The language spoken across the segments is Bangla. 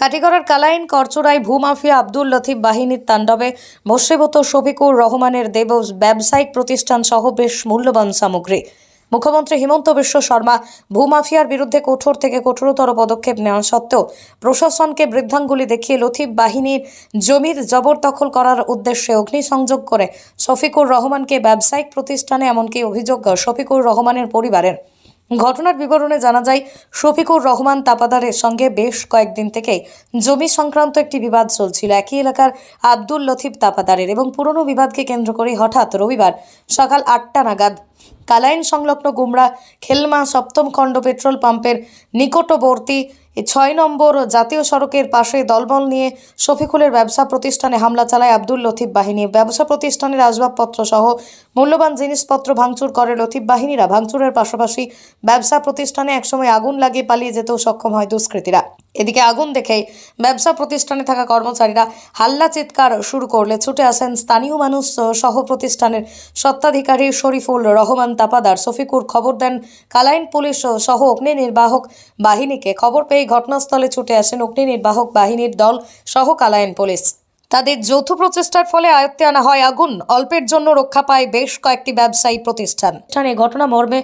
কাটিগড়ার কালাইন করচুরায় ভূমাফিয়া আব্দুল লতিফ বাহিনীর তাণ্ডবে ভস্মীভূত শফিকুর রহমানের দেব ব্যবসায়িক প্রতিষ্ঠান সহ বেশ মূল্যবান সামগ্রী। মুখ্যমন্ত্রী হিমন্ত বিশ্ব শর্মা ভূমাফিয়ার বিরুদ্ধে কঠোর থেকে কঠোরতর পদক্ষেপ নেওয়া সত্ত্বেও প্রশাসনকে বৃদ্ধাঙ্গুলি দেখিয়ে লথিফ বাহিনীর জমির জবরদখল করার উদ্দেশ্যে অগ্নিসংযোগ করে শফিকুর রহমানকে ব্যবসায়িক প্রতিষ্ঠানে, এমনকি অভিযোগ শফিকুর রহমানের পরিবারের। ঘটনার বিবরণে জানা যায়, শফিকুর রহমান তাপাদারের সঙ্গে বেশ কয়েকদিন থেকে জমি সংক্রান্ত একটি বিবাদ চলছিল। একই এলাকার আব্দুল লতিফ তাপাদারের এবং পুরনো বিবাদকে কেন্দ্র করে হঠাৎ রবিবার সকাল আটটা নাগাদ কালাইন সংলগ্ন গুমরা খেলমা সপ্তম খণ্ড পেট্রোল পাম্পের নিকটবর্তী এই ছয় নম্বর জাতীয় সড়কের পাশে দলবল নিয়ে শফিকুলের ব্যবসা প্রতিষ্ঠানে হামলা চালায় আব্দুল লতিফ বাহিনী। ব্যবসা প্রতিষ্ঠানের আসবাবপত্র সহ মূল্যবান জিনিসপত্র ভাঙচুর করে লতিফ বাহিনীরা। ভাঙচুরের পাশাপাশি ব্যবসা প্রতিষ্ঠানে একসময় আগুন লাগিয়ে পালিয়ে যেতেও সক্ষম হয় দুষ্কৃতীরা। এদিকে আগুন দেখেই ব্যবসা প্রতিষ্ঠানে থাকা কর্মচারীরা হাল্লা চিৎকার শুরু করলে ছুটে আসেন স্থানীয় মানুষ সহ প্রতিষ্ঠানের সত্ত্বাধিকারী শরীফুল রহমান তাপাদার। শফিকুর খবর দেন, কালাইন পুলিশ সহ অগ্নি নির্বাহক বাহিনীকে খবর পেয়ে ঘটনাস্থলে ছুটে আসেন অগ্নি নির্বাহক বাহিনীর দল সহ কালাইন পুলিশ। তাদের যৌথ প্রচেষ্টার ফলে আয়ত্তে আনা হয় আগুন। অল্পের জন্য রক্ষা পায় বেশ কয়েকটি ব্যবসায়ী প্রতিষ্ঠান। এখানে ঘটনা মর্মে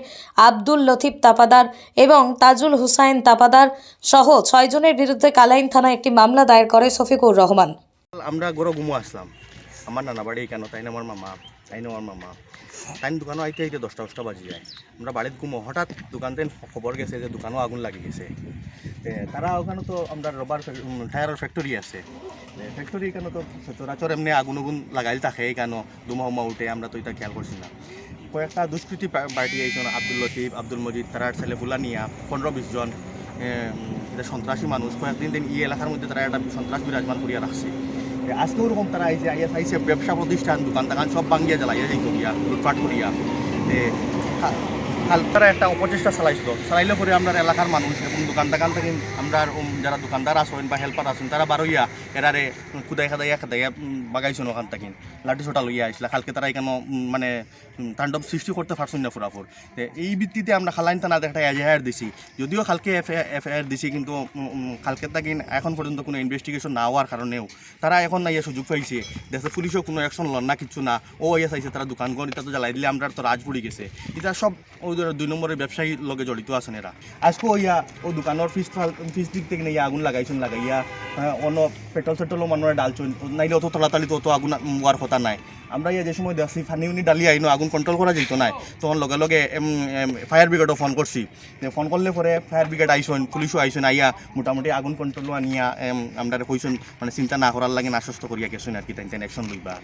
আব্দুল লতিফ তাপাদার এবং তাজুল হুসাইন তাপাদার সহ ছয়জনের বিরুদ্ধে কালাইন থানায় একটি মামলা দায়ের করে শফিকুর রহমান। আমরা গোরগুমো আসলাম। আমার নানা বাড়ি কেন? তাই না? আমার মামা। তাই না আমার মামা। তাই দোকানও আইতে আইতে দশটা দশটা বাজি যায়। আমরা বাড়িত ঘুমো। হঠাৎ দোকান থেকে খবর গেছে যে দোকানও আগুন লাগি গেছে। তারা ওখানে তো আমরা রবার টায়ারের ফ্যাক্টরি আছে। ফ্যাক্টরি এখানে তো সচরাচর এমনি আগুন আগুন লাগাইল থাকে এই এখানে দুমা উমা উঠে আমরা তো এটা খেয়াল করছি না। কয়েকটা দুষ্কৃতি পার্টি আইছেন আব্দুল লতিফ, আব্দুল মজিদ তারা ছেলে ফুলা নিয়া পনেরো বিশ জন। এটা সন্ত্রাসী মানুষ কয়েকদিন দিন ই এলাকার মধ্যে তারা একটা সন্ত্রাস বিরাজমান করিয়া রাখছে এ, আজকেও ওরকম তারা আইসে আইয়া আইসে ব্যবসা প্রতিষ্ঠান দোকান দোকান সব ভাঙ্গিয়া জ্বালাইয়া যাইতো গিয়া লুটপাট করিয়া। তারা একটা অপচেষ্টা চালাইছিল। চালাইলে পরে আমরা এলাকার মানুষ এবং দোকান দোকান থেকে আমরা যারা দোকানদার আছেন বা হেল্পার আছেন, তারা বারোইয়া এরারে খুদাই খাদাইয়া খাদাইয়া বাগাইছেন ওখান থেকে। লাঠি ছোটা লইয়া আসলা কালকে তারা এখানে মানে তাণ্ডব সৃষ্টি করতে পারছেন না ফুরাফুর এই ভিত্তিতে আমরা খালাইন থানা একটা এজাহার দিছি। যদিও কালকে এফআইআর দিছি কিন্তু কালকে তাকে এখন পর্যন্ত কোনো ইনভেস্টিগেশন না হওয়ার কারণেও তারা এখন না ইয়ে সুযোগ পাইছে। দেখছে পুলিশও কোনো অ্যাকশন লন না কিছু না। ও ইয়ে চাইছে তারা দোকানঘর এটা তো জ্বালাই দিলে আমরা তো রাজ পড়ি গেছে। এটা সব দুই নম্বরের ব্যবসায়ী লগে জড়িত আছেন এরা। আজকে ইয়া, ও দোকানের ফিস ফিস দিক থেকে ইয়া আগুন লাগাইছেন লাগাইয়া অন্য পেট্রোল সেট্রোলও মানুষের ডালছেন নাইলে অত তলাতালি তো অত আগুন হওয়ার কথা নাই। আমরা ইয়া যে সময় দেখছি, ফানি উনি ডালি আইনো আগুন কন্ট্রোল করা যেত নাই, তখন লগে লগে ফায়ার ব্রিগেডও ফোন করছি ফোন করলে পরে ফায়ার ব্রিগেড আইসন পুলিশও আইসন আইয়া মোটামুটি আগুন কন্ট্রোল আনিয়া আমরা কইসন মানে চিন্তা না করার লাগে আশ্বস্ত করিয়া গেছেন আর কি তাই অ্যাকশন লইবা